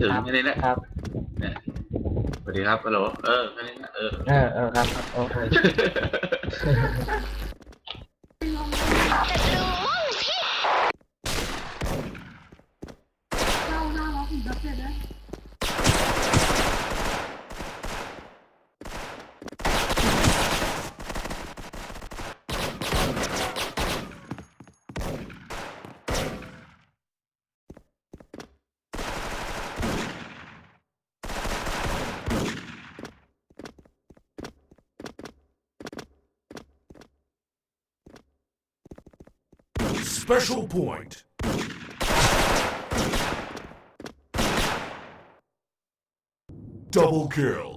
ถึงแค่นี้แหละครับเนี่ยสวัสดีครับฮัลโหลเออแค่นี้นะเออเออเออครับครับโอเคเข้าหน้าล็อกอีกแล้วเสร็จแล้ว Special point. Double kill.